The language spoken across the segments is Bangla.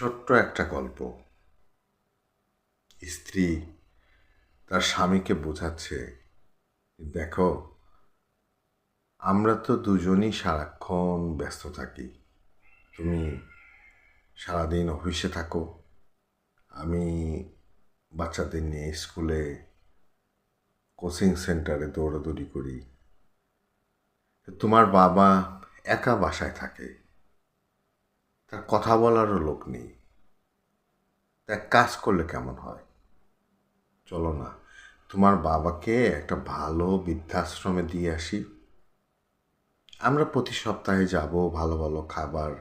ছোট্ট একটা গল্প। স্ত্রী তার স্বামীকে বোঝাচ্ছে, দেখো, আমরা তো দুজনই সারাক্ষণ ব্যস্ত থাকি। তুমি সারাদিন অফিসে থাকো, আমি বাচ্চাদের নিয়ে স্কুলে কোচিং সেন্টারে দৌড়াদৌড়ি করি। তোমার বাবা একা বাসায় থাকে। তার কথা বলারও লোক নেই। তা এক কাজ করলে কেমন হয়? চলো না, তোমার বাবাকে একটা ভালো বৃদ্ধাশ্রমে দিয়ে আসি। আমরা প্রতি সপ্তাহে যাব, ভালো ভালো খাবার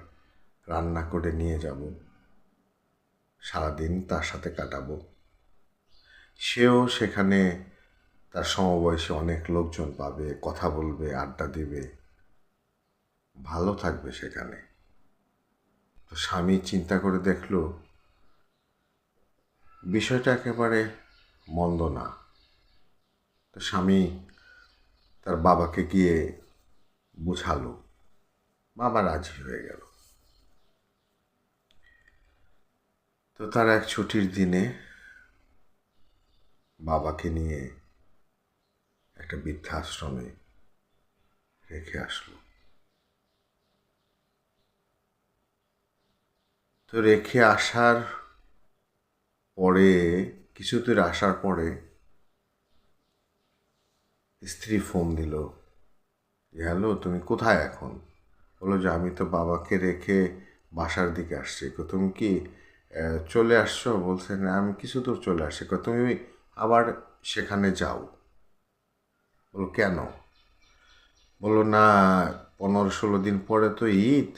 রান্না করে নিয়ে যাব। সারাদিন তার সাথে কাটাবো। সেও সেখানে তার সমবয়সী অনেক লোকজন পাবে, কথা বলবে, আড্ডা দেবে। ভালো থাকবে সেখানে। তো স্বামী চিন্তা করে দেখল, বিষয়টা একেবারে মন্দ না। তো স্বামী তার বাবাকে গিয়ে বুঝালো, বাবা রাজি হয়ে গেল। তো তার এক ছুটির দিনে বাবাকে নিয়ে একটা বৃদ্ধাশ্রমে রেখে আসলো। তো রেখে আসার পরে কিছু দূর আসার পরে স্ত্রী ফোন দিল। হ্যালো, তুমি কোথায় এখন? বলল যে, আমি তো বাবাকে রেখে বাসার দিকে আসছি। তুমি কি চলে আসছো? বলছে, না, আমি কিছু দূর চলে আসছি। তুমি আবার সেখানে যাও। বলো কেন? বলো না, পনেরো ষোলো দিন পরে তো ঈদ।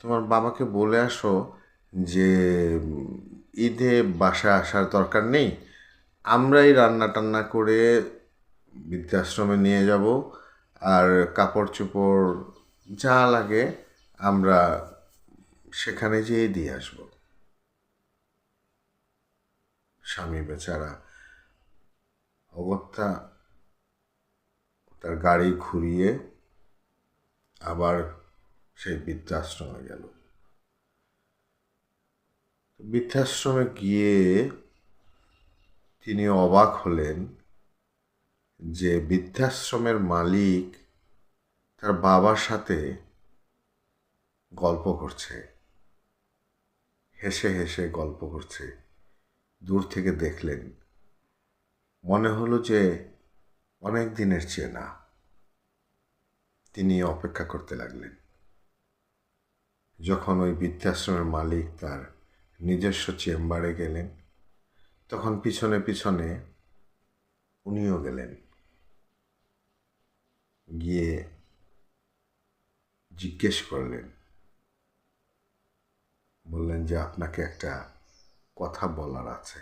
তোমার বাবাকে বলে আসো যে, ঈদে বাসায় আসার দরকার নেই, আমরাই রান্না টান্না করে বৃদ্ধাশ্রমে নিয়ে যাব। আর কাপড় চোপড় যা লাগে আমরা সেখানে যেয়ে দিয়ে আসব। স্বামী বেচারা অগত্যা তার গাড়ি ঘুরিয়ে আবার সেই বৃদ্ধাশ্রমে গেল। বৃদ্ধাশ্রমে গিয়ে তিনি অবাক হলেন যে বৃদ্ধাশ্রমের মালিক তার বাবার সাথে গল্প করছে। হেসে হেসে গল্প করছে। দূর থেকে দেখলেন। মনে হলো যে অনেক দিনের চেনা। তিনি অপেক্ষা করতে লাগলেন। যখন ওই বৃদ্ধাশ্রমের মালিক তার নিজস্ব চেম্বারে গেলেন। তখন পিছনে পিছনে উনিও গেলেন। গিয়ে জিজ্ঞেস করলেন। বললেন যে, আপনাকে একটা কথা বলার আছে।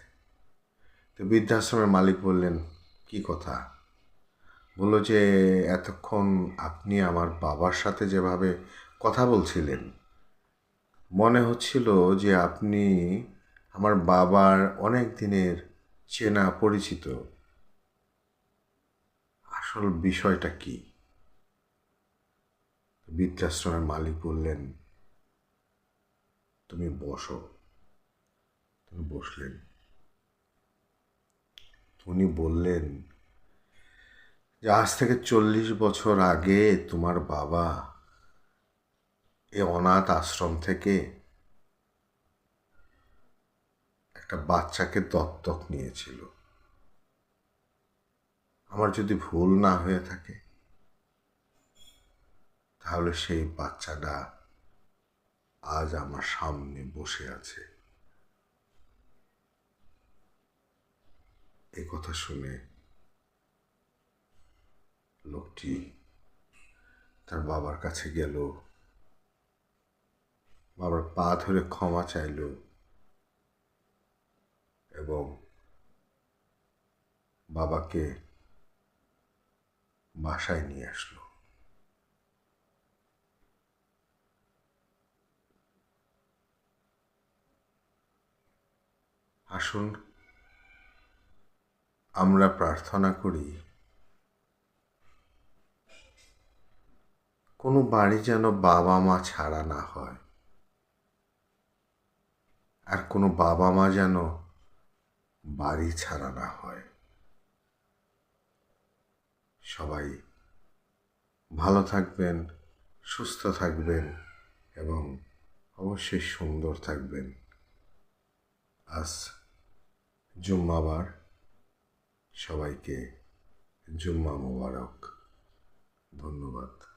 তো বৃদ্ধাশ্রমের মালিক বললেন, কি কথা? বলল যে, এতক্ষণ আপনি আমার বাবার সাথে যেভাবে কথা বলছিলেন মনে হচ্ছিল যে আপনি আমার বাবার অনেক দিনের চেনা পরিচিত। আসল বিষয়টা কি? বৃদ্ধাশ্রমের মালিক বললেন, তুমি বসো। তুমি বসলেন। উনি বললেন, যে আজ থেকে চল্লিশ বছর আগে তোমার বাবা এ অনাথ আশ্রম থেকে একটা বাচ্চাকে দত্তক নিয়েছিল। আমার যদি ভুল না হয়ে থাকে, তাহলে সেই বাচ্চাটা আজ আমার সামনে বসে আছে। এ কথা শুনে লোকটি তার বাবার কাছে গেল। পা ধরে ক্ষমা চাইল এবং বাবাকে বাসায় নিয়ে আসলো। আসুন, আমরা প্রার্থনা করি, কোনো বাড়ি যেন বাবা মা ছাড়া না হয়। আর কোনো বাবা মা যেন বাড়ি ছাড়া না হয়। সবাই ভালো থাকবেন, সুস্থ থাকবেন এবং অবশ্যই সুন্দর থাকবেন। আজ জুম্মাবার। সবাইকে জুম্মা মোবারক। ধন্যবাদ।